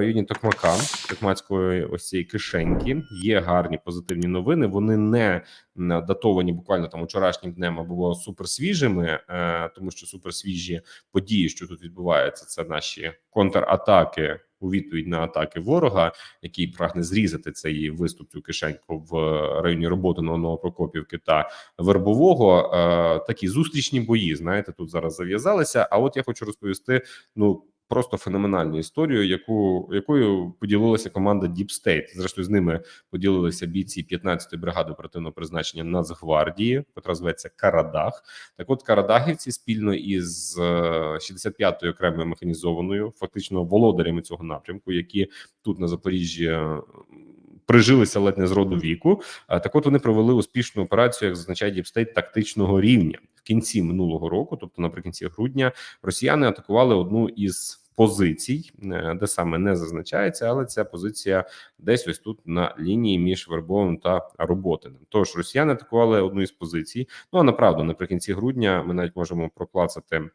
районі Токмака, Токмацької ось цієї кишеньки. Є гарні позитивні новини. Вони не датовані буквально там вчорашнім днем або суперсвіжими, е, тому що суперсвіжі події, що тут відбуваються, це наші контратаки у відповідь на атаки ворога, який прагне зрізати цей виступ цю кишеньку в районі роботи на Новопрокопівки та Вербового. Е, такі зустрічні бої. Знаєте, тут зараз зав'язалися. А от я хочу розповісти. Ну просто феноменальну історію, яку якою поділилася команда Deep State. Зрештою, з ними поділилися бійці 15-ї бригади оперативного призначення Нацгвардії, котра зветься Карадах. Так, от Карадахівці спільно із е, 65-ю окремою механізованою, фактично володарями цього напрямку, які тут на Запоріжжі. е, Прижилися ледь не з роду віку. А так, от вони провели успішну операцію, як зазначає Діпстейт, тактичного рівня в кінці минулого року, тобто наприкінці грудня, росіяни атакували одну із позицій, е, де саме не зазначається, але ця позиція десь ось тут на лінії між Вербовим та Роботиним. Тож росіяни атакували одну із позицій. Ну а направду, наприкінці грудня ми навіть можемо проклацати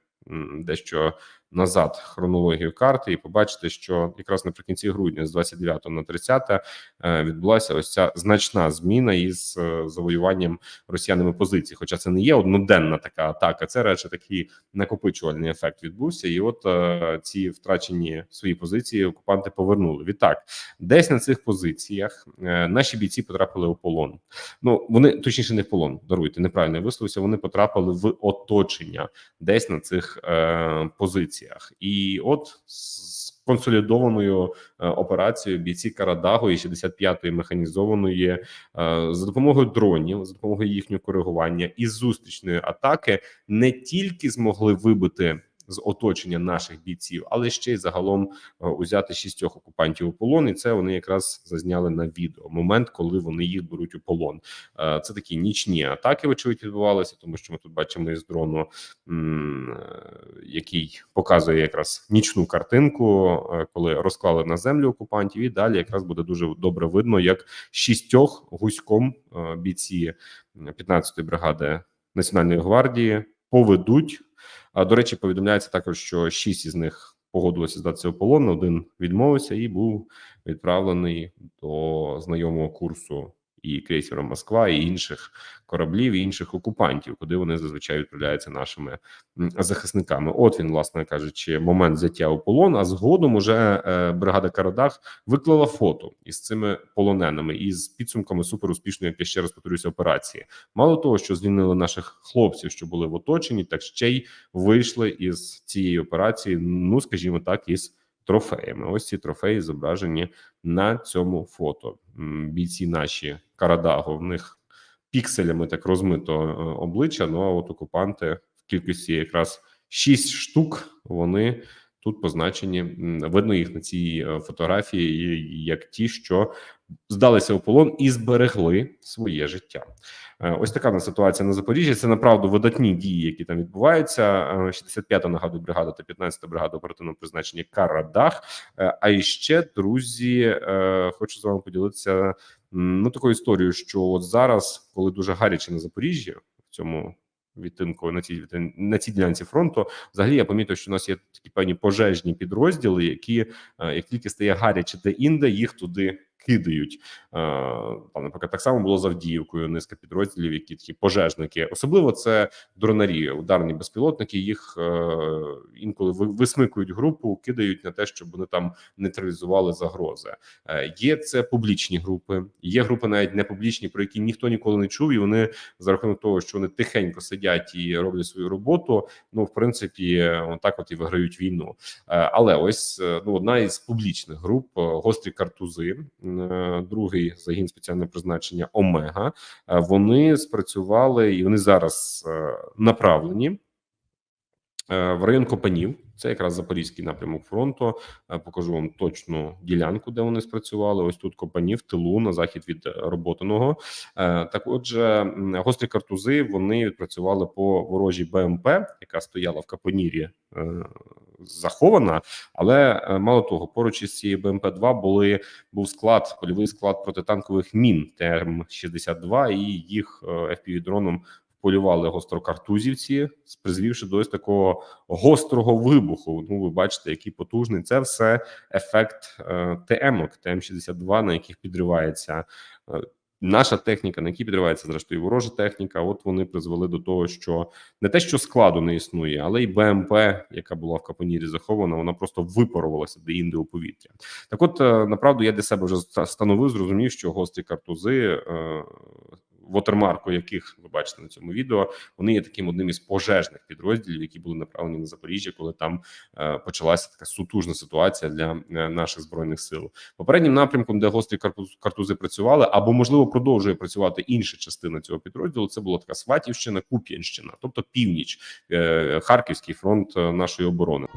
дещо назад хронологію карти і побачити, що якраз наприкінці грудня, з 29 на 30, е, відбулася ось ця значна зміна із е, завоюванням росіянами позицій. Хоча це не є одноденна така атака, це радше такий накопичувальний ефект відбувся. І от е, ці втрачені свої позиції окупанти повернули. Відтак, десь на цих позиціях наші бійці потрапили у полон. Ну вони точніше не в полон. Даруйте, неправильно висловився. Вони потрапили в оточення десь на цих е, позиціях, і от з консолідованою е, операцією бійці Карадагу і 65-ї механізованої е, за допомогою дронів, за допомогою їхнього коригування і зустрічної атаки не тільки змогли вибити з оточення наших бійців, але ще й загалом е, узяти шістьох окупантів у полон, і це вони якраз зазняли на відео. Момент, коли вони їх беруть у полон. Е, Це такі нічні атаки, вочевидь, відбувалися, тому що ми тут бачимо із дрону, е, який показує якраз нічну картинку, коли розклали на землю окупантів, і далі якраз буде дуже добре видно, як шістьох гуськом бійці 15-ї бригади Національної гвардії поведуть. А до речі, повідомляється також, що шість із них погодилося здатися у полон. Один відмовився і був відправлений до знайомого курсу і крейсера Москва, і інших кораблів, і інших окупантів, куди вони зазвичай відправляються нашими захисниками. От він, власне кажучи, момент взяття у полон. А згодом уже е, бригада Карадах виклала фото із цими полоненими і з підсумками суперуспішної, як я ще раз повторюся, операції. Мало того, що звільнили наших хлопців, що були в оточенні, так ще й вийшли із цієї операції. Ну скажімо так, із трофеями. Ось ці трофеї зображені на цьому фото. Бійці наші Карадаго, в них пікселями так розмито е, обличчя. Ну а от окупанти в кількості якраз 6 штук. Вони тут позначені. Видно їх на цій е, фотографії, як ті, що здалися у полон і зберегли своє життя. Е, Ось така в нас ситуація на Запоріжжі. Це направду видатні дії, які там відбуваються. Е, 65-та нагадую бригада та 15-та бригада оперативного призначення Карадах. Е, А іще друзі, е, хочу з вами поділитися ну такою історією, що от зараз, коли дуже гаряче на Запоріжжі, в цьому відтинку на цій на цій ділянці фронту, взагалі я помітив, що у нас є такі певні пожежні підрозділи, які е, як тільки стає гаряче де інде, їх туди кидають. Е, Там, наприклад, так само було з Авдіївкою. Низка підрозділів, які такі пожежники, особливо це дронарі, ударні безпілотники. Їх е, інколи ви- висмикують групу, кидають на те, щоб вони там нейтралізували загрози. Е, Є це публічні групи, є групи навіть не публічні, про які ніхто ніколи не чув, і вони за рахунок того, що вони тихенько сидять і роблять свою роботу. Ну, в принципі, отак от і виграють війну. Але ось ну одна із публічних груп гострі картузи, другий загін спеціального призначення Омега. е, Вони спрацювали і вони зараз е, направлені е, в район Копанів. Це якраз запорізький напрямок фронту. Е, Покажу вам точну ділянку, де вони спрацювали. Ось тут Копанів, тилу на захід від е, роботиного. Е, Так, отже, гострі картузи вони відпрацювали по ворожій БМП, яка стояла в Капонірі. е, Захована, але е, мало того, поруч із цією БМП 2 були був склад, польовий склад протитанкових мін ТРМ 62 і їх FPV дроном полювали гострокартузівці, призвівши до ось такого гострого вибуху. Ну, ви бачите, який потужний це все ефект е, ТМ-ок, ТМ-62, на яких підривається. е, Наша техніка, на якій підривається зрештою ворожа техніка, от вони призвели до того, що не те, що складу не існує, але й БМП, яка була в Капонірі захована, вона просто випарувалася де інде у повітря. Так, от е, направду я для себе вже ста- встановив, зрозумів, що гострі картузи, е, вотермарку яких ви бачите на цьому відео, вони є таким одним із пожежних підрозділів, які були направлені на Запоріжжя, коли там е, почалася така сутужна ситуація для е, наших збройних сил. Попереднім напрямком, де гострі картузи працювали, або можливо продовжує працювати інша частина цього підрозділу. Це була така Сватівщина, Куп'янщина, тобто північ, е, Харківський фронт нашої оборони.